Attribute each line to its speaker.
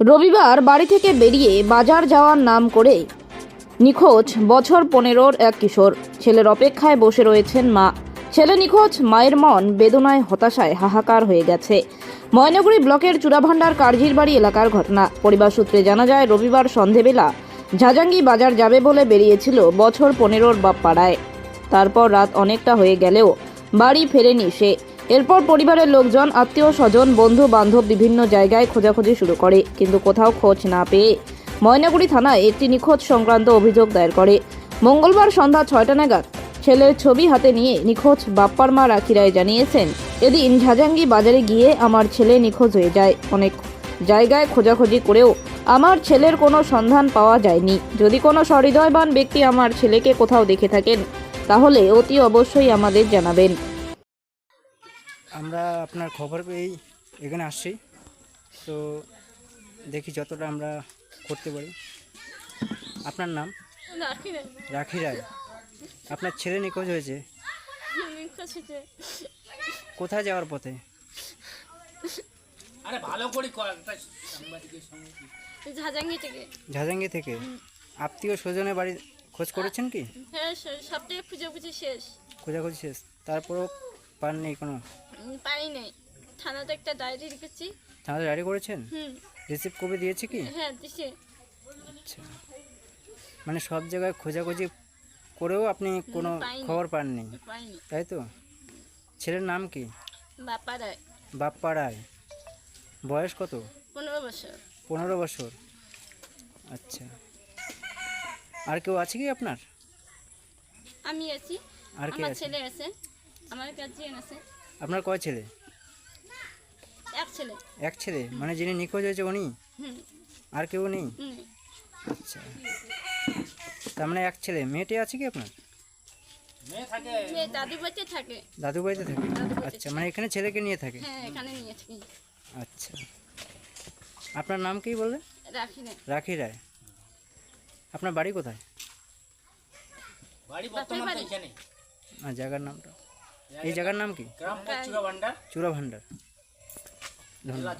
Speaker 1: রবিবার বাড়ি থেকে বেরিয়ে বাজার যাওয়ার নাম করে নিখোঁজ বছর পনেরোর এক কিশোর। ছেলের অপেক্ষায় বসে রয়েছেন মা। ছেলে নিখোঁজ, মায়ের মন বেদনায় হতাশায় হাহাকার হয়ে গেছে। ময়নাগুড়ি ব্লকের চূড়াভান্ডার কার্জির বাড়ি এলাকার ঘটনা। পরিবার সূত্রে জানা যায়, রবিবার সন্ধেবেলা ঝাজাঙ্গি বাজার যাবে বলে বেরিয়েছিল বছর পনেরোর বাপ্পাড়ায় তারপর রাত অনেকটা হয়ে গেলেও বাড়ি ফেরেনি সে। এরপর পরিবারের লোকজন, আত্মীয় স্বজন, বন্ধু বান্ধব বিভিন্ন জায়গায় খোঁজাখুঁজি শুরু করে, কিন্তু কোথাও খোঁজ না পেয়ে ময়নাগুড়ি থানায় একটি নিখোঁজ সংক্রান্ত অভিযোগ দায়ের করে। মঙ্গলবার সন্ধ্যা ছয়টা নাগাদ ছেলের ছবি হাতে নিয়ে নিখোঁজ বাপ্পার মা রাখি রায় জানিয়েছেন, এদিন ঝাজাঙ্গি বাজারে গিয়ে আমার ছেলে নিখোঁজ হয়ে যায়। অনেক জায়গায় খোঁজাখুঁজি করেও আমার ছেলের কোনো সন্ধান পাওয়া যায়নি। যদি কোনো সহৃদয়বান ব্যক্তি আমার ছেলেকে কোথাও দেখে থাকেন, তাহলে অতি অবশ্যই আমাদের জানাবেন।
Speaker 2: আমরা আপনার খবর পেয়েই এখানে আসছি। তো দেখি যতটা আমরা করতে পারি। আপনার নাম?
Speaker 3: রাখি
Speaker 2: রায়। আপনার ছেলে নিখোঁজ হয়েছে? কোথায় যাওয়ার পথে?
Speaker 3: ঝাজাঙ্গি থেকে।
Speaker 2: ঝাজাঙ্গি থেকে? আত্মীয় স্বজনের বাড়ি খোঁজ করেছেন কি?
Speaker 3: হ্যাঁ খুঁজে খুঁজে শেষ।
Speaker 2: খোঁজাখুঁজি শেষ। তারপরও পান নেই কোনো
Speaker 3: পাই নাই। থানাতে একটা ডায়েরি লিখেছি।
Speaker 2: তাহলে গাড়ি করেছেন?
Speaker 3: হুম।
Speaker 2: রিসিভ কবে দিয়েছে কি?
Speaker 3: হ্যাঁ দিছে।
Speaker 2: আচ্ছা। মানে সব জায়গায় খোঁজাখুঁজি করেও আপনি কোনো খবর পাননি? তাই তো? ছেলের নাম কি?
Speaker 3: রায়।
Speaker 2: বাপ্পা রায়। বয়স কত?
Speaker 3: পনেরো বছর।
Speaker 2: পনেরো বছর। আচ্ছা। আর কেউ আছে কি আপনার?
Speaker 3: আমি আছি।
Speaker 2: আর কে আছে?
Speaker 3: ছেলে আছে। আমার গার্জিয়ান আছে।
Speaker 2: আপনার কয় ছেলে?
Speaker 3: এক ছেলে।
Speaker 2: এক ছেলে? মানে যিনি নিখোঁজ হয়েছে উনি?
Speaker 3: হুম।
Speaker 2: আর কেউ নেই? আচ্ছা। তার মানে এক ছেলে। মেয়েটি আছে কি আপনার?
Speaker 3: মেয়ে দাদু বাড়িতে থাকে।
Speaker 2: দাদু বাড়িতে থাকে? আচ্ছা মানে এখানে ছেলেকে নিয়ে থাকে?
Speaker 3: হ্যাঁ এখানে নিয়ে থাকি।
Speaker 2: আচ্ছা। আপনার নাম কি বললেন
Speaker 3: রাখি
Speaker 2: রায়। আপনার বাড়ি কোথায়? আর জায়গার নামটা। এই জায়গার নাম কি? চূড়া ভান্ডার ধন্যবাদ